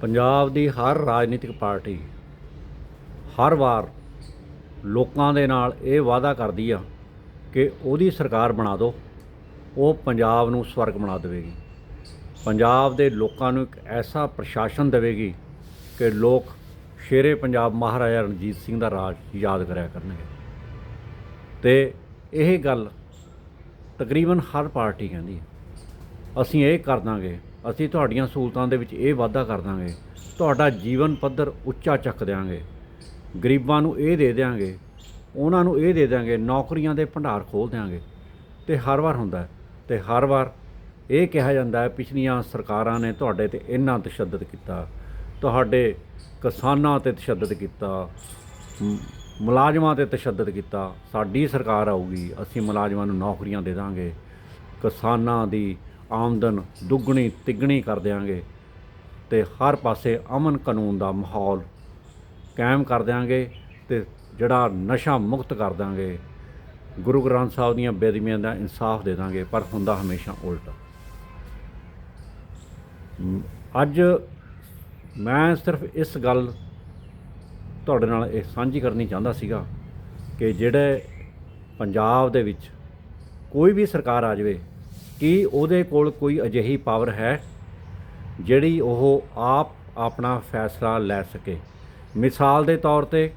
ਪੰਜਾਬ ਦੀ ਹਰ ਰਾਜਨੀਤਿਕ ਪਾਰਟੀ ਹਰ ਵਾਰ ਲੋਕਾਂ ਦੇ ਨਾਲ ਇਹ ਵਾਅਦਾ ਕਰਦੀ ਆ ਕਿ ਉਹਦੀ ਸਰਕਾਰ ਬਣਾ ਦਿਓ, ਉਹ ਪੰਜਾਬ ਨੂੰ ਸਵਰਗ ਬਣਾ ਦੇਵੇਗੀ। ਪੰਜਾਬ ਦੇ ਲੋਕਾਂ ਨੂੰ ਇੱਕ ਐਸਾ ਪ੍ਰਸ਼ਾਸਨ ਦੇਵੇਗੀ ਕਿ ਲੋਕ ਸ਼ੇਰੇ ਪੰਜਾਬ ਮਹਾਰਾਜਾ ਰਣਜੀਤ ਸਿੰਘ ਦਾ ਰਾਜ ਯਾਦ ਕਰਿਆ ਕਰਨਗੇ। ਤੇ ਇਹ ਗੱਲ ਤਕਰੀਬਨ ਹਰ ਪਾਰਟੀ ਕਹਿੰਦੀ ਹੈ। ਅਸੀਂ ਇਹ ਕਰ ਦਾਂਗੇ ਅਸੀਂ ਤੁਹਾਡੀਆਂ ਸਹੂਲਤਾਂ ਦੇ ਵਿੱਚ ਇਹ ਵਾਧਾ ਕਰ ਦਾਂਗੇ। ਤੁਹਾਡਾ ਜੀਵਨ ਪੱਧਰ ਉੱਚਾ ਚੱਕ ਦਿਆਂਗੇ। ਗਰੀਬਾਂ ਨੂੰ ਇਹ ਦੇ ਦਿਆਂਗੇ। ਉਹਨਾਂ ਨੂੰ ਇਹ ਦੇ ਦਿਆਂਗੇ। ਨੌਕਰੀਆਂ ਦੇ ਭੰਡਾਰ ਖੋਲ ਦਿਆਂਗੇ। ਤੇ ਹਰ ਵਾਰ ਹੁੰਦਾ ਹੈ। ਤੇ ਹਰ ਵਾਰ ਇਹ ਕਿਹਾ ਜਾਂਦਾ ਹੈ, ਪਿਛਲੀਆਂ ਸਰਕਾਰਾਂ ਨੇ ਤੁਹਾਡੇ ਤੇ ਇੰਨਾ ਤਸ਼ੱਦਦ ਕੀਤਾ। ਤੁਹਾਡੇ ਕਿਸਾਨਾਂ ਤੇ ਤਸ਼ੱਦਦ ਕੀਤਾ। ਮੁਲਾਜ਼ਮਾਂ ਤੇ ਤਸ਼ੱਦਦ ਕੀਤਾ। ਸਾਡੀ ਸਰਕਾਰ ਆਊਗੀ। ਅਸੀਂ ਮੁਲਾਜ਼ਮਾਂ ਨੂੰ ਨੌਕਰੀਆਂ ਦੇ ਦਾਂਗੇ। ਕਿਸਾਨਾਂ ਦੀ ਆਮਦਨ ਦੁੱਗਣੀ ਤਿੱਗਣੀ ਕਰ ਦਿਆਂਗੇ ਤੇ ਹਰ ਪਾਸੇ ਅਮਨ ਕਾਨੂੰਨ ਦਾ ਮਾਹੌਲ ਕਾਇਮ ਕਰ ਦਿਆਂਗੇ ਤੇ ਜਿਹੜਾ ਨਸ਼ਾ ਮੁਕਤ ਕਰ ਦਾਂਗੇ ਗੁਰੂ ਗ੍ਰੰਥ ਸਾਹਿਬ ਦੀਆਂ ਬੇਦਮੀਆਂ ਦਾ ਇਨਸਾਫ ਦੇ ਦਾਂਗੇ ਪਰ ਹੁੰਦਾ ਹਮੇਸ਼ਾ ਉਲਟਾ। ਅੱਜ ਮੈਂ ਸਿਰਫ ਇਸ ਗੱਲ ਤੁਹਾਡੇ ਨਾਲ ਇਹ ਸਾਂਝੀ ਕਰਨੀ ਚਾਹੁੰਦਾ ਸੀਗਾ ਕਿ ਜਿਹੜੇ ਪੰਜਾਬ ਦੇ ਵਿੱਚ ਕੋਈ ਵੀ ਸਰਕਾਰ ਆ ਜਾਵੇ ਕੀ ਉਹਦੇ ਕੋਲ ਕੋਈ ਅਜਿਹੀ ਪਾਵਰ ਹੈ ਜਿਹੜੀ ਉਹ ਆਪ ਆਪਣਾ ਫੈਸਲਾ ਲੈ ਸਕੇ? ਮਿਸਾਲ ਦੇ ਤੌਰ ਤੇ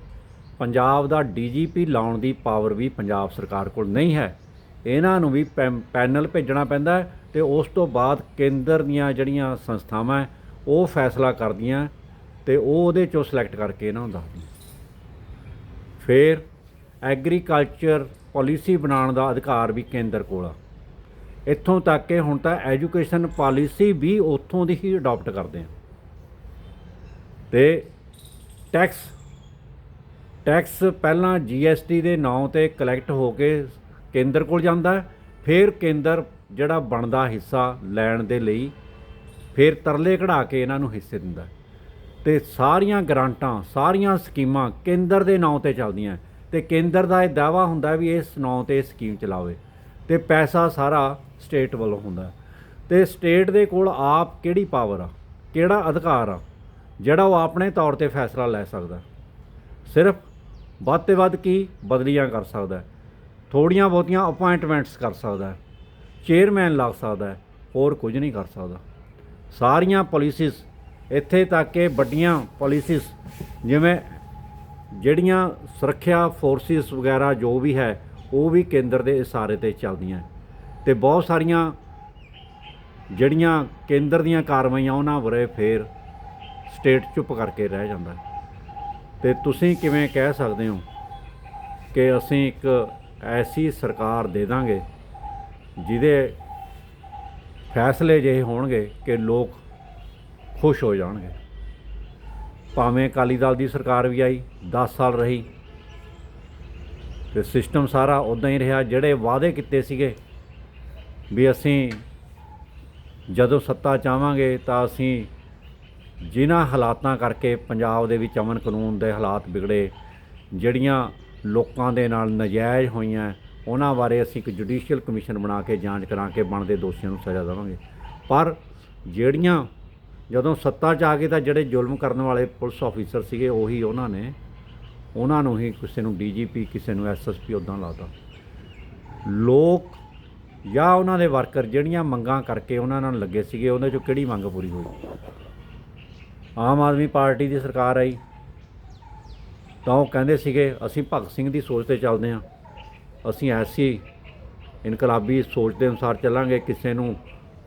ਪੰਜਾਬ ਦਾ ਡੀਜੀਪੀ ਲਾਉਣ ਦੀ ਪਾਵਰ ਵੀ ਪੰਜਾਬ ਸਰਕਾਰ ਕੋਲ ਨਹੀਂ ਹੈ। ਇਹਨਾਂ ਨੂੰ ਵੀ ਪੈ- ਪੈਨਲ ਭੇਜਣਾ ਪੈਂਦਾ ਹੈ ਤੇ ਉਸ ਤੋਂ ਬਾਅਦ ਕੇਂਦਰ ਦੀਆਂ ਜਿਹੜੀਆਂ ਸੰਸਥਾਵਾਂ ਉਹ ਫੈਸਲਾ ਕਰਦੀਆਂ ਤੇ ਉਹ ਉਹਦੇ ਚੋਂ ਸਿਲੈਕਟ ਕਰਕੇ ਇਹਨਾਂ ਨੂੰ ਦੱਸਦੀਆਂ। ਫਿਰ ਐਗਰੀਕਲਚਰ ਪਾਲਿਸੀ ਬਣਾਉਣ ਦਾ ਅਧਿਕਾਰ ਵੀ ਕੇਂਦਰ ਕੋਲ ਆ। ਇੱਥੋਂ ਤੱਕ ਕਿ ਹੁਣ ਤਾਂ ਐਜੂਕੇਸ਼ਨ ਪਾਲਿਸੀ ਵੀ ਉੱਥੋਂ ਦੀ ਹੀ ਅਡਾਪਟ ਕਰਦੇ ਆ। ਤੇ ਟੈਕਸ ਟੈਕਸ ਪਹਿਲਾਂ ਜੀਐਸਟੀ ਦੇ ਨਾਂ ਤੇ ਕਲੈਕਟ ਹੋ ਕੇ ਕੇਂਦਰ ਕੋਲ ਜਾਂਦਾ, ਫਿਰ ਕੇਂਦਰ ਜਿਹੜਾ ਬਣਦਾ ਹਿੱਸਾ ਲੈਣ ਦੇ ਲਈ ਫਿਰ ਤਰਲੇ ਕਢਾ ਕੇ ਇਹਨਾਂ ਨੂੰ ਹਿੱਸੇ ਦਿੰਦਾ। ਹੈ। ਤੇ ਸਾਰੀਆਂ ਗ੍ਰਾਂਟਾਂ, ਸਾਰੀਆਂ ਸਕੀਮਾਂ ਕੇਂਦਰ ਦੇ ਨਾਂ ਤੇ ਚੱਲਦੀਆਂ। ਤੇ ਕੇਂਦਰ ਦਾ ਇਹ ਦਾਵਾ ਹੁੰਦਾ ਵੀ ਇਸ ਨਾਂ ਤੇ ਇਹ ਸਕੀਮ ਚਲਾਵੇ। ਤੇ ਪੈਸਾ ਸਾਰਾ ਸਟੇਟ ਵੱਲੋਂ ਹੁੰਦਾ ਹੈ। ਤੇ ਸਟੇਟ ਦੇ ਕੋਲ ਆਪ ਕਿਹੜੀ ਪਾਵਰ ਆ? ਕਿਹੜਾ ਅਧਿਕਾਰ ਆ? ਜਿਹੜਾ ਉਹ ਆਪਣੇ ਤੌਰ ਤੇ ਫੈਸਲਾ ਲੈ ਸਕਦਾ ਸਿਰਫ ਵੱਧ ਤੇ ਵੱਧ ਕੀ ਬਦਲੀਆਂ ਕਰ ਸਕਦਾ ਹੈ। ਥੋੜੀਆਂ ਬਹੁਤੀਆਂ ਅਪਾਇੰਟਮੈਂਟਸ ਕਰ ਸਕਦਾ ਚੇਅਰਮੈਨ ਲੱਗ ਸਕਦਾ ਹੋਰ ਕੁਝ ਨਹੀਂ ਕਰ ਸਕਦਾ। ਸਾਰੀਆਂ ਪਾਲਿਸੀਜ਼ ਇੱਥੇ ਤੱਕ ਕਿ ਵੱਡੀਆਂ ਪਾਲਿਸੀਜ਼ ਜਿਵੇਂ ਜਿਹੜੀਆਂ ਸੁਰੱਖਿਆ ਫੋਰਸਿਸ ਵਗੈਰਾ ਜੋ ਵੀ ਹੈ ਉਹ ਵੀ ਕੇਂਦਰ ਦੇ ਇਸ਼ਾਰੇ ਤੇ ਚੱਲਦੀਆਂ ਤੇ ਬਹੁਤ ਸਾਰੀਆਂ ਜਿਹੜੀਆਂ ਕੇਂਦਰ ਦੀਆਂ ਕਾਰਵਾਈਆਂ ਉਹਨਾਂ ਬਾਰੇ ਫੇਰ ਸਟੇਟ ਚੁੱਪ ਕਰਕੇ ਰਹਿ ਜਾਂਦਾ ਹੈ। ਤੇ ਤੁਸੀਂ ਕਿਵੇਂ ਕਹਿ ਸਕਦੇ ਹੋ ਕਿ ਅਸੀਂ ਇੱਕ ਐਸੀ ਸਰਕਾਰ ਦੇ ਦਾਂਗੇ ਜਿਹਦੇ ਫੈਸਲੇ ਜਿਹੇ ਹੋਣਗੇ ਕਿ ਲੋਕ ਖੁਸ਼ ਹੋ ਜਾਣਗੇ ਭਾਵੇਂ ਅਕਾਲੀ ਦਲ ਦੀ ਸਰਕਾਰ ਵੀ ਆਈ 10 ਸਾਲ ਰਹੀ ਤੇ ਸਿਸਟਮ ਸਾਰਾ ਉਦਾਂ ਹੀ ਰਿਹਾ, ਜਿਹੜੇ ਵਾਅਦੇ ਕੀਤੇ ਸੀਗੇ ਵੀ ਅਸੀਂ ਜਦੋਂ ਸੱਤਾ ਚਾਹਾਂਗੇ ਤਾਂ ਅਸੀਂ ਜਿਨ੍ਹਾਂ ਹਾਲਾਤਾਂ ਕਰਕੇ ਪੰਜਾਬ ਦੇ ਵਿੱਚ ਅਮਨ ਕਾਨੂੰਨ ਦੇ ਹਾਲਾਤ ਵਿਗੜੇ, ਜਿਹੜੀਆਂ ਲੋਕਾਂ ਦੇ ਨਾਲ ਨਜਾਇਜ਼ ਹੋਈਆਂ, ਉਹਨਾਂ ਬਾਰੇ ਅਸੀਂ ਇੱਕ ਜੁਡੀਸ਼ੀਅਲ ਕਮਿਸ਼ਨ ਬਣਾ ਕੇ ਜਾਂਚ ਕਰਾ ਕੇ ਬਣਦੇ ਦੋਸ਼ੀਆਂ ਨੂੰ ਸਜ਼ਾ ਦੇਵਾਂਗੇ। ਪਰ ਜਿਹੜੀਆਂ ਜਦੋਂ ਸੱਤਾ 'ਚ ਆ ਗਏ ਤਾਂ ਜਿਹੜੇ ਜ਼ੁਲਮ ਕਰਨ ਵਾਲੇ ਪੁਲਿਸ ਆਫੀਸਰ ਸੀਗੇ, ਉਹੀ ਉਹਨਾਂ ਨੇ ਉਹਨਾਂ ਨੂੰ ਹੀ ਕਿਸੇ ਨੂੰ ਡੀਜੀਪੀ ਕਿਸੇ ਨੂੰ ਐਸਐਸਪੀ ਉਦਾਂ ਲਾਤਾ। ਲੋਕ ਜਾਂ ਉਹਨਾਂ ਦੇ ਵਰਕਰ ਜਿਹੜੀਆਂ ਮੰਗਾਂ ਕਰਕੇ ਉਹਨਾਂ ਨਾਲ ਲੱਗੇ ਸੀਗੇ ਉਹਨਾਂ 'ਚੋਂ ਕਿਹੜੀ ਮੰਗ ਪੂਰੀ ਹੋਈ? ਆਮ ਆਦਮੀ ਪਾਰਟੀ ਦੀ ਸਰਕਾਰ ਆਈ। ਤਾਂ ਉਹ ਕਹਿੰਦੇ ਸੀਗੇ, ਅਸੀਂ ਭਗਤ ਸਿੰਘ ਦੀ ਸੋਚ ਤੇ ਚੱਲਦੇ ਹਾਂ। ਅਸੀਂ ਐਸੀ ਇਨਕਲਾਬੀ ਸੋਚ ਦੇ ਅਨੁਸਾਰ ਚੱਲਾਂਗੇ। ਕਿਸੇ ਨੂੰ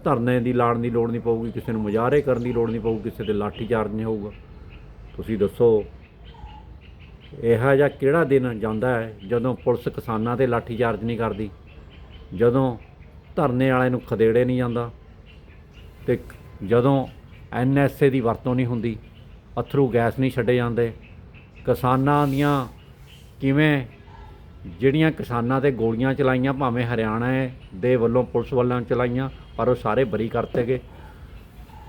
ਧਰਨੇ ਦੀ ਲਾਣ ਦੀ ਲੋੜ ਨਹੀਂ ਪਊਗੀ, ਕਿਸੇ ਨੂੰ ਮੁਜ਼ਾਹਰੇ ਕਰਨ ਦੀ ਲੋੜ ਨਹੀਂ ਪਊਗੀ, ਕਿਸੇ ਦੇ ਲਾਠੀ ਚਾਰਜ ਨਹੀਂ ਹੋਊਗਾ। ਤੁਸੀਂ ਦੱਸੋ ਇਹੋ ਜਿਹਾ ਕਿਹੜਾ ਦਿਨ ਜਾਂਦਾ ਹੈ ਜਦੋਂ ਪੁਲਿਸ ਕਿਸਾਨਾਂ ਤੇ ਲਾਠੀ ਚਾਰਜ ਨਹੀਂ ਕਰਦੀ? ਜਦੋਂ ਧਰਨੇ ਵਾਲੇ ਨੂੰ ਖਦੇੜੇ ਨਹੀਂ ਜਾਂਦਾ? ਤੇ ਜਦੋਂ ਐਨਐਸਏ ਦੀ ਵਰਤੋਂ ਨਹੀਂ ਹੁੰਦੀ, ਅਥਰੂ ਗੈਸ ਨਹੀਂ ਛੱਡੇ ਜਾਂਦੇ? ਕਿਸਾਨਾਂ ਦੀਆਂ ਕਿਵੇਂ, ਜਿਹੜੀਆਂ ਕਿਸਾਨਾਂ ਤੇ ਗੋਲੀਆਂ ਚਲਾਈਆਂ, ਭਾਵੇਂ ਹਰਿਆਣਾ ਦੇ ਵੱਲੋਂ ਪੁਲਿਸ ਵੱਲੋਂ ਚਲਾਈਆਂ, ਪਰ ਉਹ ਸਾਰੇ ਬਰੀ ਕਰਤੇ ਗਏ।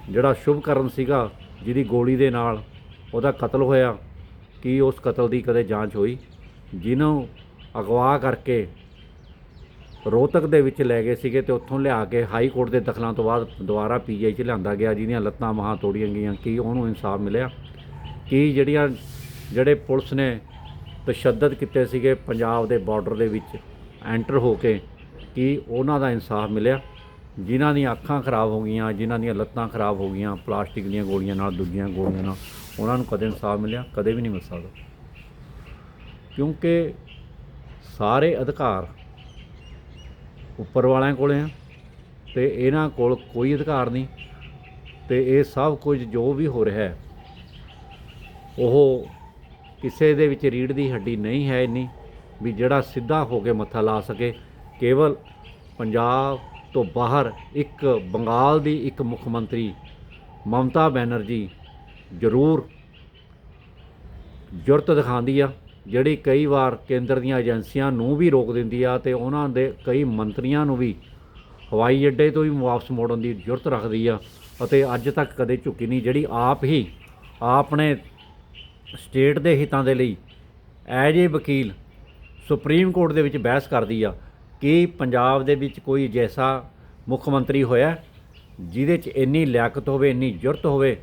ਜਿਹੜਾ ਸ਼ੁਭਕਰਨ ਸੀਗਾ ਜਿਹਦੀ ਗੋਲੀ ਦੇ ਨਾਲ ਉਹਦਾ ਕਤਲ ਹੋਇਆ ਕੀ ਉਸ ਕਤਲ ਦੀ ਕਦੇ ਜਾਂਚ ਹੋਈ? ਜਿਹਨੂੰ ਅਗਵਾ ਕਰਕੇ ਰੋਹਤਕ ਦੇ ਵਿੱਚ ਲੈ ਗਏ ਸੀਗੇ ਤੇ ਉੱਥੋਂ ਲਿਆ ਕੇ ਹਾਈ ਕੋਰਟ ਦੇ ਦਖਲਾਂ ਤੋਂ ਬਾਅਦ ਦੁਬਾਰਾ ਪੀਜੀਆਈ 'ਚ ਲਿਆਂਦਾ ਗਿਆ, ਜਿਹਦੀਆਂ ਲੱਤਾਂ ਬਾਹਾਂ ਤੋੜੀਆਂ ਗਈਆਂ। ਕੀ ਉਹਨੂੰ ਇਨਸਾਫ ਮਿਲਿਆ? ਕੀ ਜਿਹੜੀਆਂ, ਜਿਹੜੇ ਪੁਲਿਸ ਨੇ ਤਸ਼ੱਦਦ ਕੀਤੇ ਸੀਗੇ ਪੰਜਾਬ ਦੇ ਬਾਰਡਰ ਦੇ ਵਿੱਚ ਐਂਟਰ ਹੋ ਕੇ, ਕੀ ਉਹਨਾਂ ਦਾ ਇਨਸਾਫ ਮਿਲਿਆ? ਜਿਨ੍ਹਾਂ ਦੀਆਂ ਅੱਖਾਂ ਖਰਾਬ ਹੋ ਗਈਆਂ ਜਿਨ੍ਹਾਂ ਦੀਆਂ ਲੱਤਾਂ ਖਰਾਬ ਹੋ ਗਈਆਂ, ਪਲਾਸਟਿਕ ਦੀਆਂ ਗੋਲੀਆਂ ਨਾਲ, ਦੂਜੀਆਂ ਗੋਲੀਆਂ ਨਾਲ ਉਹਨਾਂ ਨੂੰ ਕਦੇ ਇਨਸਾਫ ਮਿਲਿਆ, ਕਦੇ ਵੀ ਨਹੀਂ ਮਿਲ ਸਕਦਾ। ਕਿਉਂਕਿ ਸਾਰੇ ਅਧਿਕਾਰ ਉੱਪਰ ਵਾਲਿਆਂ ਕੋਲੇ ਆ ਤੇ ਇਹਨਾਂ ਕੋਲ ਕੋਈ ਅਧਿਕਾਰ ਨਹੀਂ ਤੇ ਇਹ ਸਭ ਕੁਝ ਜੋ ਵੀ ਹੋ ਰਿਹਾ ਹੈ, ਉਹ ਕਿਸੇ ਦੇ ਵਿੱਚ ਰੀੜ ਦੀ ਹੱਡੀ ਨਹੀਂ ਹੈ ਇੰਨੀ ਵੀ ਜਿਹੜਾ ਸਿੱਧਾ ਹੋ ਕੇ ਮੱਥਾ ਲਾ ਸਕੇ। ਕੇਵਲ ਪੰਜਾਬ ਤੋਂ ਬਾਹਰ ਇੱਕ ਬੰਗਾਲ ਦੀ ਇੱਕ ਮੁੱਖ ਮੰਤਰੀ ਮਮਤਾ ਬੈਨਰਜੀ ਜ਼ਰੂਰ ਜੁਰਤ ਦਿਖਾਉਂਦੀ ਆ, ਜਿਹੜੀ ਕਈ ਵਾਰ ਕੇਂਦਰ ਦੀਆਂ ਏਜੰਸੀਆਂ ਨੂੰ ਵੀ ਰੋਕ ਦਿੰਦੀ ਆ ਤੇ ਉਹਨਾਂ ਦੇ ਕਈ ਮੰਤਰੀਆਂ ਨੂੰ ਵੀ ਹਵਾਈ ਅੱਡੇ ਤੋਂ ਹੀ ਵਾਪਸ ਮੋੜਨ ਦੀ ਜ਼ਰੂਰਤ ਰੱਖਦੀ ਆ ਅਤੇ ਅੱਜ ਤੱਕ ਕਦੇ ਝੁਕੀ ਨਹੀਂ, ਜਿਹੜੀ ਆਪ ਹੀ ਆਪਣੇ ਸਟੇਟ ਦੇ ਹਿੱਤਾਂ ਦੇ ਲਈ ਐਜ ਏ ਵਕੀਲ ਸੁਪਰੀਮ ਕੋਰਟ ਦੇ ਵਿੱਚ ਬਹਿਸ ਕਰਦੀ ਆ, ਕਿ ਪੰਜਾਬ ਦੇ ਵਿੱਚ ਕੋਈ ਜੈਸਾ ਮੁੱਖ ਮੰਤਰੀ ਹੋਇਆ, ਜਿਹਦੇ 'ਚ ਇੰਨੀ ਲਿਆਕਤ ਹੋਵੇ, ਇੰਨੀ ਜੁਰਤ ਹੋਵੇ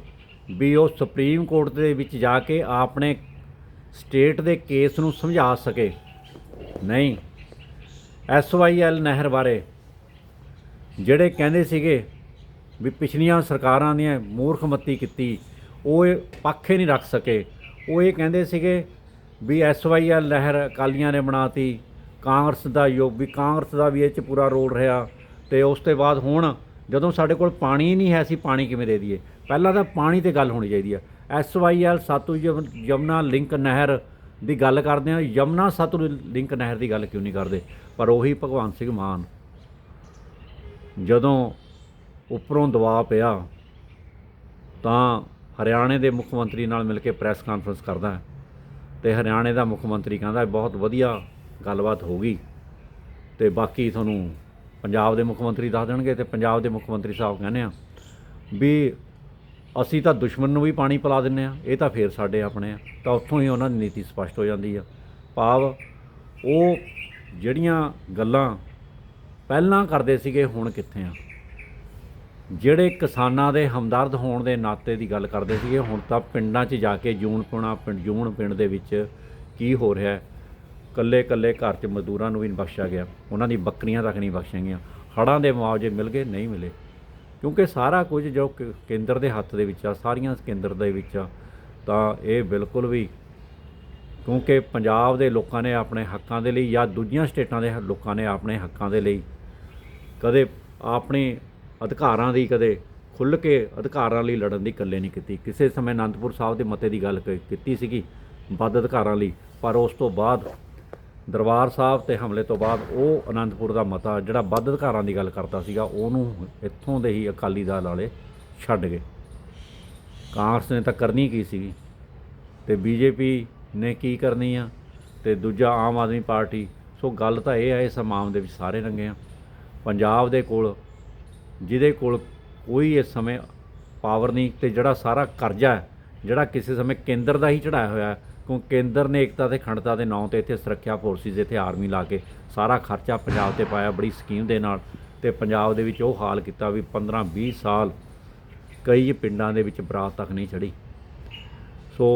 ਵੀ ਉਹ ਸੁਪਰੀਮ ਕੋਰਟ ਦੇ ਵਿੱਚ ਜਾ ਕੇ ਆਪਣੇ ਸਟੇਟ ਦੇ ਕੇਸ ਨੂੰ ਸਮਝਾ ਸਕੇ। ਨਹੀਂ ਐਸਵਾਈਐਲ ਨਹਿਰ ਬਾਰੇ ਜਿਹੜੇ ਕਹਿੰਦੇ ਸੀਗੇ ਵੀ ਪਿਛਲੀਆਂ ਸਰਕਾਰਾਂ ਨੇ ਮੂਰਖਮਤੀ ਕੀਤੀ, ਉਹ ਇਹ ਪੱਖ ਨਹੀਂ ਰੱਖ ਸਕੇ। ਉਹ ਇਹ ਕਹਿੰਦੇ ਸੀਗੇ ਵੀ ਐਸਵਾਈਐਲ ਲਹਿਰ ਅਕਾਲੀਆਂ ਨੇ ਬਣਾਤੀ, ਕਾਂਗਰਸ ਦਾ ਯੋਗ ਵੀ ਕਾਂਗਰਸ ਦਾ ਵੀ ਇਹ ਚ ਪੂਰਾ ਰੋਲ ਰਿਹਾ ਤੇ ਉਸ ਤੋਂ ਬਾਅਦ ਹੁਣ ਜਦੋਂ ਸਾਡੇ ਕੋਲ ਪਾਣੀ ਨਹੀਂ ਹੈ ਅਸੀਂ ਪਾਣੀ ਕਿਵੇਂ ਦੇ ਦਈਏ? ਪਹਿਲਾਂ ਤਾਂ ਪਾਣੀ ਤੇ ਗੱਲ ਹੋਣੀ ਚਾਹੀਦੀ ਹੈ ਐਸਵਾਈਐਲ ਸਤਲੁਜ ਯਮ- ਯਮੁਨਾ ਲਿੰਕ ਨਹਿਰ ਦੀ ਗੱਲ ਕਰਦੇ ਆ। ਯਮੁਨਾ ਸਤਲੁਜ ਲਿੰਕ ਨਹਿਰ ਦੀ ਗੱਲ ਕਿਉਂ ਨਹੀਂ ਕਰਦੇ? ਪਰ ਉਹੀ ਭਗਵਾਨ ਸਿੰਘ ਮਾਨ, ਜਦੋਂ ਉੱਪਰੋਂ ਦਬਾਅ ਪਿਆ, ਤਾਂ ਹਰਿਆਣੇ ਦੇ ਮੁੱਖ ਮੰਤਰੀ ਨਾਲ ਮਿਲ ਕੇ ਪ੍ਰੈਸ ਕਾਨਫਰੰਸ ਕਰਦਾ ਹੈ। ਤੇ ਹਰਿਆਣੇ ਦਾ ਮੁੱਖ ਮੰਤਰੀ ਕਹਿੰਦਾ, ਬਹੁਤ ਵਧੀਆ ਗੱਲਬਾਤ ਹੋ ਗਈ। ਤੇ ਬਾਕੀ ਤੁਹਾਨੂੰ ਪੰਜਾਬ ਦੇ ਮੁੱਖ ਮੰਤਰੀ ਦੱਸ ਦੇਣਗੇ ਤੇ ਪੰਜਾਬ ਦੇ ਮੁੱਖ ਮੰਤਰੀ ਸਾਹਿਬ ਕਹਿੰਦੇ ਆ ਵੀ ਅਸੀਂ ਤਾਂ ਦੁਸ਼ਮਣ ਨੂੰ ਵੀ ਪਾਣੀ ਪਿਲਾ ਦਿੰਨੇ ਆ, ਇਹ ਤਾਂ ਫੇਰ ਸਾਡੇ ਆਪਣੇ ਆ। ਤਾਂ ਉੱਥੋਂ ਹੀ ਉਹਨਾਂ ਦੀ ਨੀਤੀ ਸਪਸ਼ਟ ਹੋ ਜਾਂਦੀ ਆ। ਭਾਵ ਉਹ ਜਿਹੜੀਆਂ ਗੱਲਾਂ ਪਹਿਲਾਂ ਕਰਦੇ ਸੀਗੇ ਹੁਣ ਕਿੱਥੇ ਆ? ਜਿਹੜੇ ਕਿਸਾਨਾਂ ਦੇ ਹਮਦਰਦ ਹੋਣ ਦੇ ਨਾਤੇ ਦੀ ਗੱਲ ਕਰਦੇ ਸੀਗੇ, ਹੁਣ ਤਾਂ ਪਿੰਡਾਂ 'ਚ ਜਾ ਕੇ ਜੂਨ ਪੁਣਾ ਪਿੰਡ ਜੂਨ ਪਿੰਡ ਦੇ ਵਿੱਚ ਕੀ ਹੋ ਰਿਹਾ ਹੈ? ਕੱਲੇ ਕੱਲੇ ਘਰ 'ਚ ਮਜ਼ਦੂਰਾਂ ਨੂੰ ਵੀ ਨਹੀਂ ਬਖਸ਼ਿਆ ਗਿਆ। ਉਹਨਾਂ ਦੀ ਬੱਕਰੀਆਂ ਤੱਕ ਨਹੀਂ ਬਖਸ਼ੀਆਂ ਗਈਆਂ। ਹੜ੍ਹਾਂ ਦੇ ਮੁਆਵਜ਼ੇ ਮਿਲ ਗਏ? ਨਹੀਂ ਮਿਲੇ। ਕਿਉਂਕਿ ਸਾਰਾ ਕੁਝ ਜੋ ਕੇਂਦਰ ਦੇ ਹੱਥ ਦੇ ਵਿੱਚ ਆ, ਸਾਰੀਆਂ ਕੇਂਦਰ ਦੇ ਵਿੱਚ ਆ, ਤਾਂ ਇਹ ਬਿਲਕੁਲ ਵੀ ਕਿਉਂਕਿ ਪੰਜਾਬ ਦੇ ਲੋਕਾਂ ਨੇ ਆਪਣੇ ਹੱਕਾਂ ਦੇ ਲਈ ਜਾਂ ਦੂਜੀਆਂ ਸਟੇਟਾਂ ਦੇ ਲੋਕਾਂ ਨੇ ਆਪਣੇ ਹੱਕਾਂ ਦੇ ਲਈ ਕਦੇ ਆਪਣੇ ਅਧਿਕਾਰਾਂ ਦੀ ਕਦੇ ਖੁੱਲ੍ਹ ਕੇ ਅਧਿਕਾਰਾਂ ਲਈ ਲੜਨ ਦੀ ਇਕੱਲੇ ਨਹੀਂ ਕੀਤੀ। ਕਿਸੇ ਸਮੇਂ ਅਨੰਦਪੁਰ ਸਾਹਿਬ ਦੇ ਮਤੇ ਦੀ ਗੱਲ ਕ- ਕੀਤੀ ਸੀਗੀ ਵੱਧ ਅਧਿਕਾਰਾਂ ਲਈ, ਪਰ ਉਸ ਤੋਂ ਬਾਅਦ ਦਰਬਾਰ ਸਾਹਿਬ ਤੇ ਹਮਲੇ ਤੋਂ ਬਾਅਦ ਉਹ ਅਨੰਦਪੁਰ ਦਾ ਮਤਾ, ਜਿਹੜਾ ਵੱਧ ਅਧਿਕਾਰਾਂ ਦੀ ਗੱਲ ਕਰਦਾ ਸੀਗਾ, ਉਹਨੂੰ ਇੱਥੋਂ ਦੇ ਹੀ ਅਕਾਲੀ ਦਲ ਵਾਲੇ ਛੱਡ ਗਏ। ਕਾਂਗਰਸ ਨੇ ਤਾਂ ਕਰਨੀ ਕੀ ਸੀਗੀ? ਤੇ ਬੀਜੇਪੀ ਨੇ ਕੀ ਕਰਨੀ ਆ? ਤੇ ਦੂਜਾ ਆਮ ਆਦਮੀ ਪਾਰਟੀ, ਸੋ ਗੱਲ ਤਾਂ ਇਹ ਹੈ ਇਸ ਮਾਮ ਦੇ ਵਿੱਚ ਸਾਰੇ ਰੰਗੇ ਆ। ਪੰਜਾਬ ਦੇ ਕੋਲ, ਜਿਹਦੇ ਕੋਲ ਕੋਈ ਇਸ ਸਮੇਂ ਪਾਵਰ ਨਹੀਂ, ਤੇ ਜਿਹੜਾ ਸਾਰਾ ਕਰਜ਼ਾ ਜਿਹੜਾ ਕਿਸੇ ਸਮੇਂ ਕੇਂਦਰ ਦਾ ਹੀ ਚੜਾਇਆ ਹੋਇਆ ਕਿਉਂ ਕੇਂਦਰ ਨੇ ਏਕਤਾ ਤੇ ਖੰਡਤਾ ਦੇ ਨਾਂ ਤੇ ਇੱਥੇ ਸੁਰੱਖਿਆ ਫੋਰਸਿਸ ਇੱਥੇ ਆਰਮੀ ਲਾ ਕੇ ਸਾਰਾ ਖਰਚਾ ਪੰਜਾਬ ਤੇ ਪਾਇਆ ਬੜੀ ਸਕੀਮ ਦੇ ਨਾਲ ਤੇ ਪੰਜਾਬ ਦੇ ਵਿੱਚ ਉਹ ਹਾਲ ਕੀਤਾ ਵੀ 15 20 ਸਾਲ ਕਈ ਪਿੰਡਾਂ ਦੇ ਵਿੱਚ ਬਰਾਤ ਤੱਕ ਨਹੀਂ ਚੜੀ ਸੋ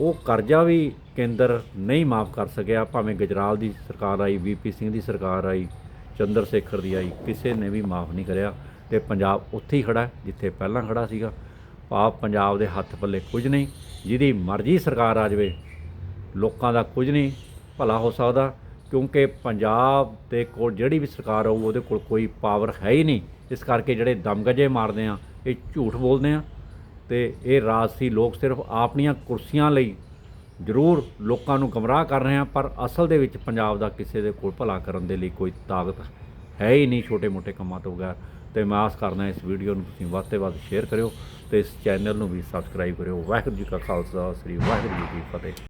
ਉਹ ਕਰਜ਼ਾ ਵੀ ਕੇਂਦਰ ਨਹੀਂ ਮਾਫ ਕਰ ਸਕਿਆ, ਭਾਵੇਂ ਗੁਜਰਾਲ ਦੀ ਸਰਕਾਰ ਆਈ ਵੀਪੀ ਸਿੰਘ ਦੀ ਸਰਕਾਰ ਆਈ, ਚੰਦਰ ਸ਼ੇਖਰ ਦੀ ਆਈ, ਕਿਸੇ ਨੇ ਵੀ ਮਾਫ ਨਹੀਂ ਕਰਿਆ ਤੇ ਪੰਜਾਬ ਉੱਥੇ ਹੀ ਖੜਾ ਜਿੱਥੇ ਪਹਿਲਾਂ ਖੜਾ ਸੀਗਾ। ਭਾਵ ਪੰਜਾਬ ਦੇ ਹੱਥ ਪੱਲੇ ਕੁਝ ਨਹੀਂ, ਜਿਹਦੀ ਮਰਜ਼ੀ ਸਰਕਾਰ ਆ ਜਾਵੇ ਲੋਕਾਂ ਦਾ ਕੁਝ ਨਹੀਂ, ਭਲਾ ਹੋ ਸਕਦਾ, ਕਿਉਂਕਿ ਪੰਜਾਬ ਦੇ ਕੋਲ ਜਿਹੜੀ ਵੀ ਸਰਕਾਰ ਆਊ, ਉਹਦੇ ਕੋਲ ਕੋਈ ਪਾਵਰ ਹੈ ਹੀ ਨਹੀਂ। ਇਸ ਕਰਕੇ ਜਿਹੜੇ ਦਮਗਜੇ ਮਾਰਦੇ ਆ, ਇਹ ਝੂਠ ਬੋਲਦੇ ਆ। ਤੇ ਇਹ ਰਾਜਸੀ ਲੋਕ ਸਿਰਫ ਆਪਣੀਆਂ ਕੁਰਸੀਆਂ ਲਈ ਜ਼ਰੂਰ ਲੋਕਾਂ ਨੂੰ ਗਮਰਾਹ ਕਰ ਰਹੇ ਆ, ਪਰ ਅਸਲ ਦੇ ਵਿੱਚ ਪੰਜਾਬ ਦਾ ਕਿਸੇ ਦੇ ਕੋਲ ਭਲਾ ਕਰਨ ਦੇ ਲਈ ਕੋਈ ਤਾਕਤ ਹੈ ਹੀ ਨਹੀਂ, ਛੋਟੇ-ਮੋਟੇ ਕੰਮਾਂ ਤੋਂ ਬਗੈਰ। ਤੇ ਮੈਂ ਆਸ ਕਰਦਾ ਇਸ ਵੀਡੀਓ ਨੂੰ ਤੁਸੀਂ ਵੱਧ ਤੋਂ ਵੱਧ ਸ਼ੇਅਰ ਕਰਿਓ ਤੇ ਇਸ ਚੈਨਲ ਨੂੰ ਵੀ ਸਬਸਕ੍ਰਾਈਬ ਕਰਿਓ। ਵਾਹਿਗੁਰੂ ਜੀ ਕਾ ਖਾਲਸਾ, ਸ੍ਰੀ ਵਾਹਿਗੁਰੂ ਜੀ ਕੀ ਫਤਿਹ।